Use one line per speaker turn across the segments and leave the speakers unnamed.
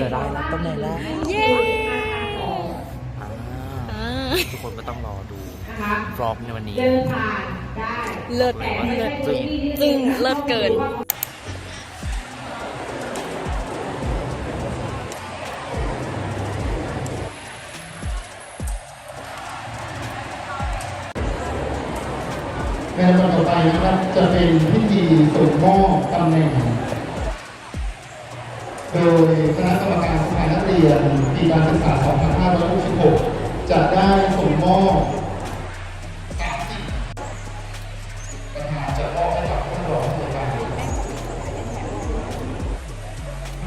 จะได้รับตำแหน่งแล้ว
เย้
อ่า
อ่า
ทุกคนก็ต้องรอดูฟลอกในวันนี้
เลิศเลิศจึงจึงเลิศเกิน
ในลำดับต่อไปนะครับจะเป็นพิธีส่งมอบตำแหน่ง โดยคณะกรรมการสภานัก เรียนปีการศึกษา 2566 จะได้ส่งมอบประธานจะมอบให้กับท่านรองผู้ว่าการ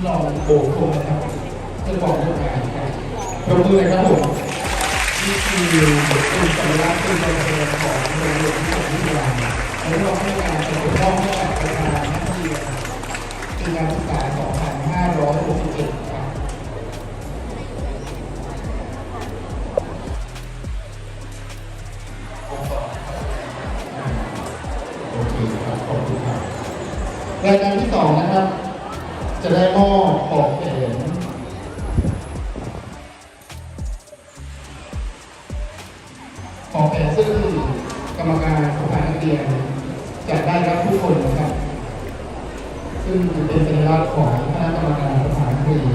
รองโบกคงนะครับท่านรองผู้ว่าการครับปรบมือเลยครับผมนี่คือเป็นสัญลักษณ์เป็นตัวแทนของโรงเรียนที่ผมวิทยาและเราให้การส่งมอบให้กับประธานนักเรียนปีการศึกษา 2567 รายการที่สองนะครับ จะได้หม้อปอกแขนขอแผนซึ่งกรรมการสภานักเรียนจะได้รับทุกคนนะครับ ซึ่งเป็นสัญลักษณ์ของคณะกรรมการสภานักเรียน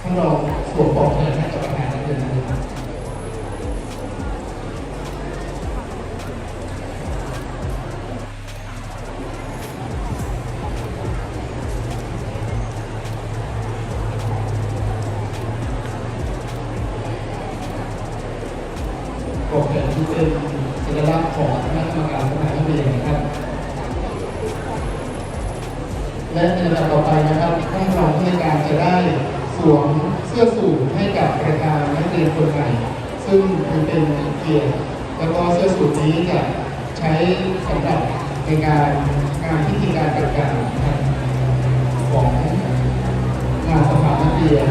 ท่านรองสวมปอกแขนให้กับประธานนักเรียนนะครับ ปกแผนที่เป็นสัญลักษณ์ของคณะกรรมการสภานักเรียนนะครับ และในลำดับต่อไปนะครับท่านรองผู้ในการจะได้สวมเสื้อสูทให้กับประธานนักเรียนคนใหม่ซึ่งถือเป็นเกียรติแล้วก็เสื้อสูทนี้จะใช้สำหรับในการงานพิธีการต่างๆนะครับของงานสภานักเรียน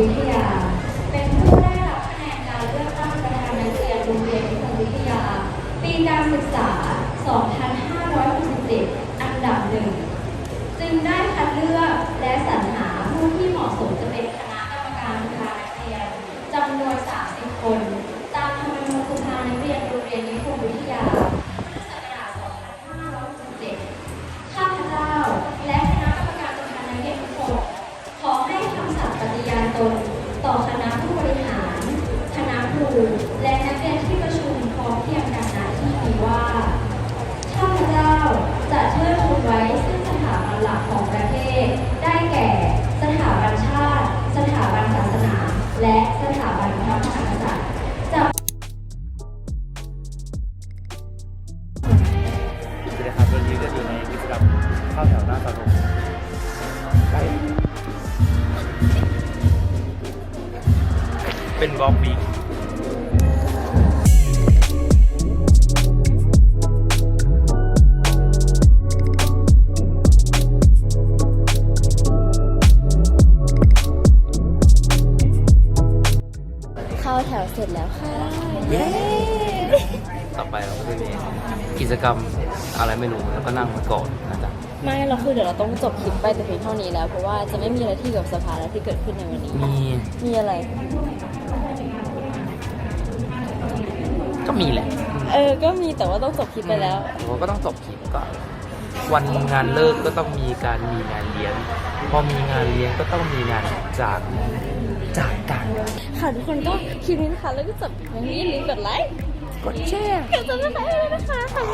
วิทยา เป็นผู้ได้รับคะแนนการเลือกตั้งประธานนักเรียนโรงเรียนนิคมวิทยา ปีการศึกษา นะครับวันนี้ก็
อยู่ในกิจกรรมเข้าแถวหน้าตลงใช่เป็นบล็อกบี ก็
จะ
มีกิจกรรมอะไรไม่รู้แล้วก็นั่งมาก่อนนะจ๊ะ
ไม่เราคือเดี๋ยวเราต้องจบคลิปไปแต่เพียงเท่านี้แล้วเพราะว่าจะไม่มีอะไรที่เกี่ยวกับสภาแล้วที่เกิดขึ้นในวันนี้
มี
มีอะไร
ก็มีแหละ
เออ ก็มีแต่ว่าต้องจบคลิปไปแล้ว
ผมก็ต้องจบคลิปก็วันงานเลิกก็ต้องมีการมีงานเลี้ยง พอมีงานเลี้ยงก็ต้องมีงานจากจากกัน
ค่ะทุกคนก็คลิปนี้นะคะแล้วก็จบเพียงนี้อย่าลืมกดไลค์
กดแชร์
กดซับสไครต์ด้วยนะคะ